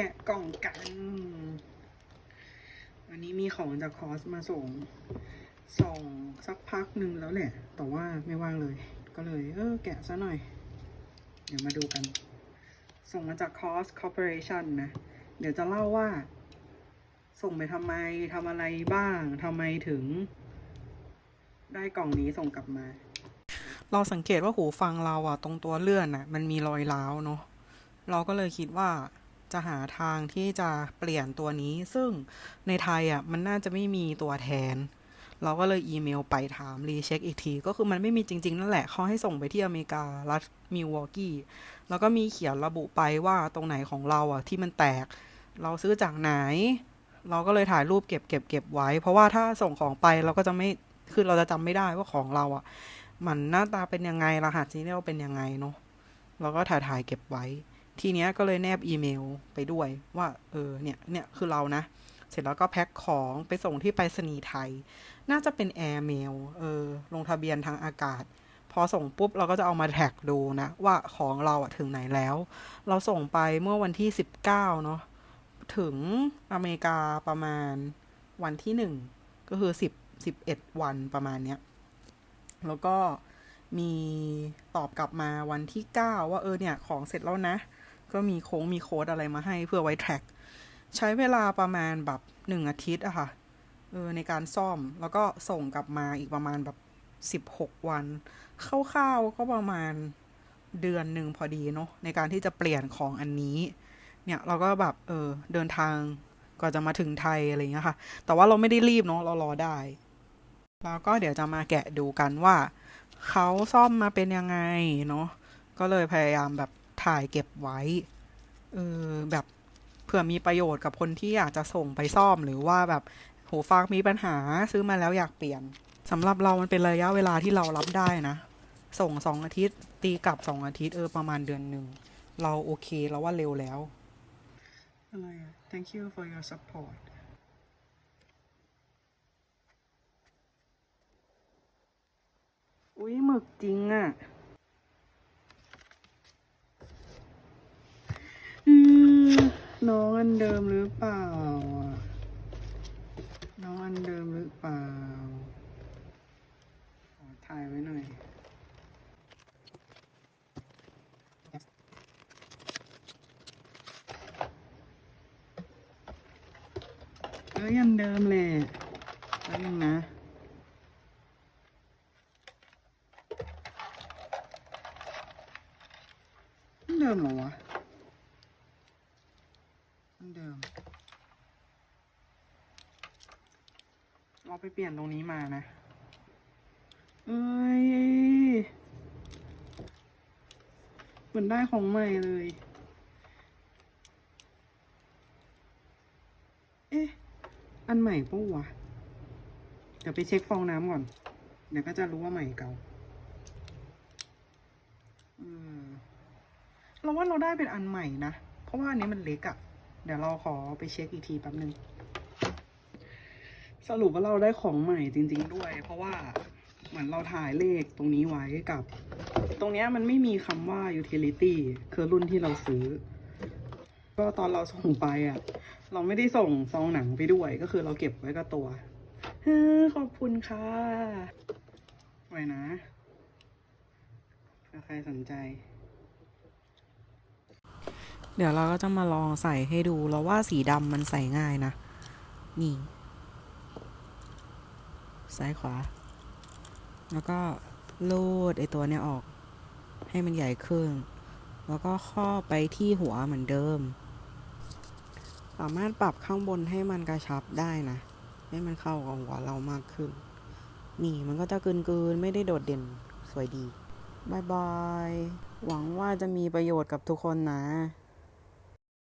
แกะกล่องกัน วันนี้มีของจากคอสมาส่งส่งสักพักหนึ่งแล้วแหละ แต่ว่าไม่ว่างเลย ก็เลย เออ แกะซะหน่อย เดี๋ยวมาดูกัน ส่งมาจากคอสคอร์ปอเรชันนะ เดี๋ยวจะเล่าว่า ส่งไปทำไมทำอะไรบ้างทำไมถึง ได้กล่องนี้ส่งกลับมา เราสังเกตว่าหูฟังเราอะตรงตัวเลื่อนอะมันมีรอยร้าวเนาะเราก็เลยคิดว่า จะหาทางที่จะเปลี่ยนตัวนี้ ซึ่งในไทยอะมันน่าจะไม่มีตัวแทน เราก็เลยอีเมลไปถามรีเช็คอีกที ก็คือมันไม่มีจริง ๆ นั่นแหละเขาให้ส่งไปที่อเมริกา รัฐมิลวอกกี้ แล้วก็มีเขียนระบุไปว่าตรงไหนของเราอะที่มันแตก เราซื้อจากไหน เราก็เลยถ่ายรูปเก็บเก็บเก็บไว้ เพราะว่าถ้าส่งของไปเราก็จะไม่คือเราจะจำไม่ได้ว่าของเราอะ มันหน้าตาเป็นยังไงรหัสซีเรียลเป็นยังไงเนาะเราก็ถ่ายถ่ายเก็บไว้ ทีเนี้ยก็เลยแนบอีเมลไปด้วยว่าเออเนี่ยเนี่ยคือเรานะ เสร็จแล้วก็แพ็คของไปส่งที่ไปรษณีย์ไทย น่าจะเป็นแอร์เมลเออลงทะเบียนทางอากาศ พอส่งปุ๊บเราก็จะเอามาแท็กดูนะ ว่าของเราอะถึงไหนแล้ว เราส่งไปเมื่อวันที่สิบเก้าเนาะถึงอเมริกาประมาณวันที่หนึ่งก็คือสิบสิบเอ็ดวันประมาณเนี้ยแล้วก็มีตอบกลับมาวันที่เก้าว่าเออเนี่ยของเสร็จแล้วนะ ก็มีโค้งมีโค้ดอะไรมาให้เพื่อไว้แทร็กใช้เวลาประมาณแบบหนึ่งอาทิตย์อะค่ะเออในการซ่อมแล้วก็ส่งกลับมาอีกประมาณแบบสิบหกวันคร่าวๆก็ประมาณเดือนหนึ่งพอดีเนาะในการที่จะเปลี่ยนของอันนี้ เนี่ยเราก็แบบเออเดินทางก่อนจะมาถึงไทยอะไรอย่างเงี้ยค่ะ แต่ว่าเราไม่ได้รีบเนาะเรารอได้ แล้วก็เดี๋ยวจะมาแกะดูกันว่าเขาซ่อมมาเป็นยังไงเนาะก็เลยพยายามแบบ ถ่ายเก็บไว้เออแบบเผื่อมีประโยชน์กับคนที่อยากจะส่งไปซ่อมหรือว่าแบบหูฟังมีปัญหาซื้อมาแล้วอยากเปลี่ยนสำหรับเรามันเป็นระยะเวลาที่เรารับได้นะ ส่งสองอาทิตย์ ตีกลับสองอาทิตย์เออประมาณเดือนหนึ่ง เราโอเคแล้วว่าเร็วแล้วอะไรอะ thank you for your support อุ้ยหมึกจริงอะอืม น้องอันเดิมหรือเปล่า น้องอันเดิมหรือเปล่า ถ่ายไว้หน่อยเอ้ยอันเดิมแหละแป๊บนึงนะเดิมเหรอวะ อันเดิม เรา ไปเปลี่ยนตรงนี้มานะ เอ้ยเหมือนได้ของใหม่เลย เอ๊ะ อันใหม่ปะวะ เดี๋ยวไปเช็คฟองน้ำก่อน เดี๋ยวก็จะรู้ว่าใหม่เก่าเราว่าเราได้เป็นอันใหม่นะ เพราะว่าอันนี้มันเล็กอะเดี๋ยวเราขอไปเช็คอีกทีแป๊บนึง สรุปว่าเราได้ของใหม่จริง ๆ ด้วย เพราะว่าเหมือนเราถ่ายเลขตรงนี้ไว้กับ ตรงเนี้ยมันไม่มีคำว่า utility คือรุ่นที่เราซื้อ ก็ตอนเราส่งไปอะ เราไม่ได้ส่งซองหนังไปด้วย ก็คือเราเก็บไว้กับตัวขอบคุณค่ะไว้นะถ้าใครสนใจ เดี๋ยวเราก็จะมาลองใส่ให้ดูแล้วว่าสีดำมันใส่ง่ายนะ นี่ ซ้ายขวา แล้วก็ลูดไอตัวเนี้ยออก ให้มันใหญ่ขึ้น แล้วก็ครอไปที่หัวเหมือนเดิม สามารถปรับข้างบนให้มันกระชับได้นะ ให้มันเข้ากับหัวเรามากขึ้น นี่มันก็จะกลืนๆไม่ได้โดดเด่นสวยดีบายบาย หวังว่าจะมีประโยชน์กับทุกคนนะ